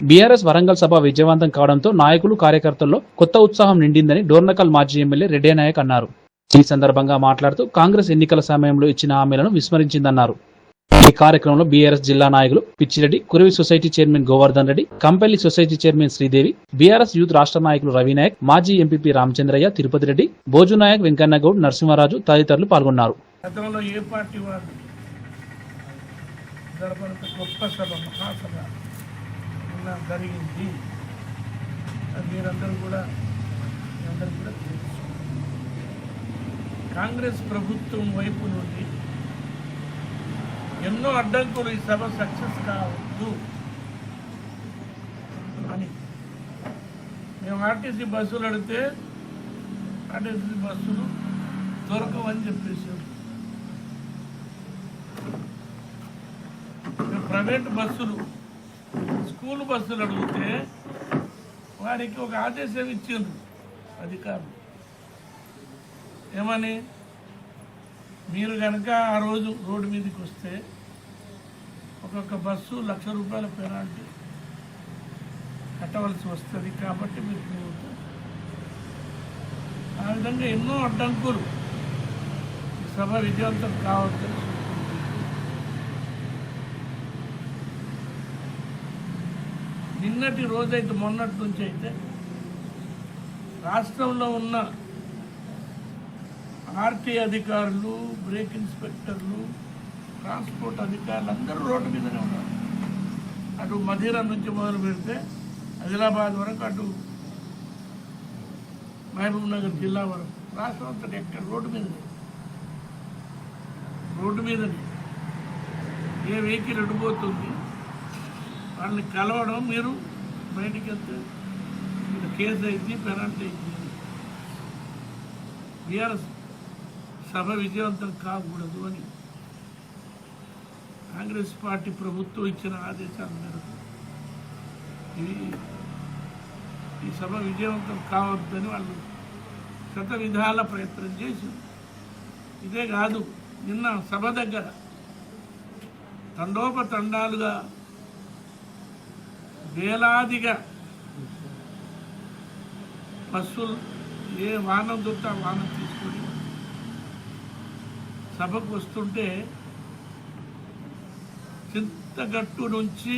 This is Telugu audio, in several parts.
బీఆర్ఎస్ వరంగల్ సభ విజయవంతం కావడంతో నాయకులు కార్యకర్తల్లో కొత్త ఉత్సాహం నిండిందని డోర్నకల్ మాజీ ఎమ్మెల్యే రెడ్డే నాయక్ అన్నారు. ఈ సందర్భంగా మాట్లాడుతూ కాంగ్రెస్ ఎన్నికల సమయంలో ఇచ్చిన హామీలను విస్మరించిందన్నారు. ఈ కార్యక్రమంలో బీఆర్ఎస్ జిల్లా నాయకులు Pichireddy Kuravi society chairman Govardhan Reddy Kampelli society chairman Sridevi BRS youth రాష్ట్ర నాయకులు రవినాయక్ మాజీ ఎంపీపీ రామచంద్రయ్య తిరుపతి రెడ్డి భోజు నాయక్ వెంకన్నగౌడ్ నరసింహరాజు తదితరులు పాల్గొన్నారు. గతంలో ఏ పార్టీ వాళ్ళు గొప్ప సభ మహాసభ? ఇలా జరిగింది అది మీరందరూ కూడా అందరూ కూడా కాంగ్రెస్ ప్రభుత్వం వైపు నుండి ఎన్నో అడ్డంకులు ఈ సభ సక్సెస్ కావద్దు అని. మేము ఆర్టీసీ బస్సులు అడిగితే ఆర్టీసీ బస్సులు దొరకవని చెప్పేసారు ప్రైవేట్ బస్సులు స్కూల్ బస్సులు అడిగితే వారికి ఒక ఆదేశం ఇచ్చిండ్రు అధికారులు. ఏమని? మీరు కనుక ఆ రోజు రోడ్డు మీదకి వస్తే ఒక్కొక్క బస్సు లక్ష రూపాయల పెనాల్టీ కట్టవలసి వస్తుంది కాబట్టి మీరు ఆ విధంగా ఎన్నో అడ్డంకులు సభ విజయవంతం కావచ్చు నిన్నటి రోజైతే మొన్నటి నుంచి అయితే రాష్ట్రంలో ఉన్న ఆర్టీ అధికారులు బ్రేక్ ఇన్స్పెక్టర్లు ట్రాన్స్పోర్ట్ అధికారులు అందరూ రోడ్డు మీదనే ఉన్నారు. అటు మధుర నుంచి మొదలు పెడితే ఆదిలాబాద్ వరకు అటు మహబూబ్ నగర్ జిల్లా వరకు రాష్ట్రం అంతటి ఎక్కడ రోడ్డు మీదనే రోడ్డు మీదనే. ఏ వెహికల్ ఎడిపోతుంది వాళ్ళని కలవడం మీరు బయటికి వెళ్తే మీరు కేసు అయింది పెనాల్టీ అయింది. బీఆర్ఎస్ సభ విజయవంతం కాకూడదు అని కాంగ్రెస్ పార్టీ ప్రభుత్వం ఇచ్చిన ఆదేశాల మేరకు ఇది ఈ సభ విజయవంతం కావద్దని వాళ్ళు శత విధాల ప్రయత్నం చేసి ఇదే కాదు నిన్న సభ దగ్గర తండోపతండాలుగా వేలాదిగా. బస్సులు ఏ వాహనం దొరికితే ఆ వాహనం తీసుకొని సభకు వస్తుంటే చింతగట్టు నుంచి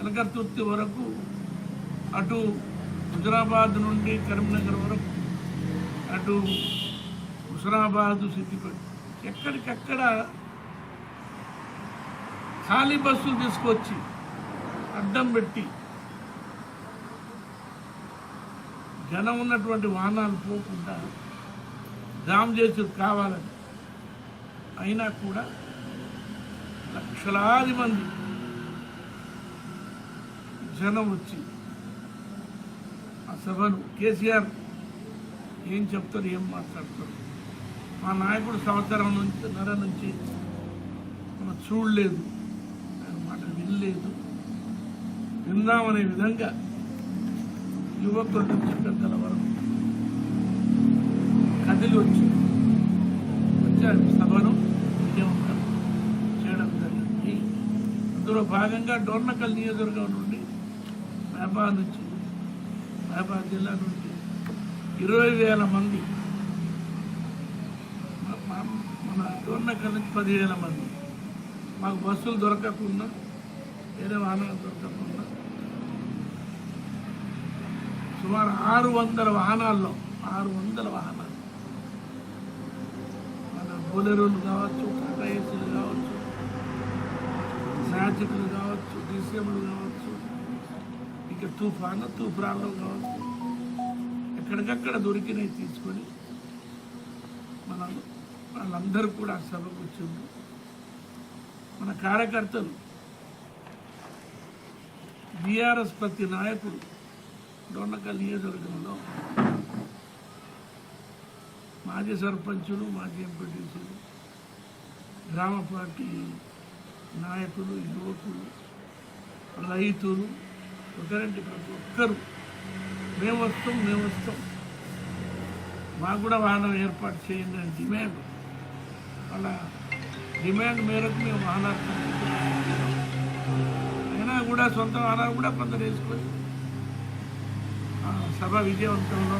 ఎలకర్తుర్తి వరకు అటు హుజరాబాద్ నుండి కరీంనగర్ వరకు అటు హుజరాబాదు సిద్దిపేట. ఎక్కడికక్కడ ఖాళీ బస్సులు తీసుకొచ్చి అడ్డం పెట్టి జనం ఉన్నటువంటి వాహనాలు పోకుండా జామ్ చేసి కావాలని అయినా కూడా లక్షలాది మంది జనం వచ్చి ఆ సభను కేసీఆర్ ఏం చెప్తారు ఏం మాట్లాడతారు మా నాయకుడు సంవత్సరం నుంచి నర నుంచి మనం చూడలేదు. విన్నామనే విధంగా యువకుల నుంచి పెద్దల వరకు కదిలి వచ్చి వచ్చారు సభను విజయవంతం చేయడం జరిగింది. అందులో భాగంగా డోర్నకల్ నియోజకవర్గం నుండి మహబాద్ నుంచి మహబాద్ జిల్లా నుండి ఇరవై వేల మంది మన డోర్నకల్ నుంచి పదివేల మంది. మాకు బస్సులు దొరకకుండా వేరే వాహనాలు దొరకకుండా సుమారు ఆరు వందల వాహనాల్లో ఆరు వందల వాహనాలు. మన బోలెరోలు కావచ్చు టాటా ఏసీలు కావచ్చు మ్యాజిక్లు కావచ్చు డిసిఎంలు కావచ్చు ఇక తుఫాను తుఫాన్లు కావచ్చు ఎక్కడికక్కడ దొరికినవి తీసుకొని మనం వాళ్ళందరూ కూడా సభకు వచ్చిండ్రు. మన కార్యకర్తలు బీఆర్ఎస్ ప్రతి నాయకుడు డొన్నకల్ నియోజకవర్గంలో మాజీ సర్పంచులు మాజీ ఎంపీటీసీలు గ్రామ పార్టీ నాయకులు యువకులు రైతులు ఒకరంటి ప్రతి ఒక్కరు మేము వస్తాం మేము వస్తాం. మాకు కూడా వాహనం ఏర్పాటు చేయండి అని డిమాండ్. వాళ్ళ డిమాండ్ మేరకు మేము వాహనాలు సొంతం వాహనాలు కూడా కొందరు వేసుకొని ఆ, సభ విజయవంతంలో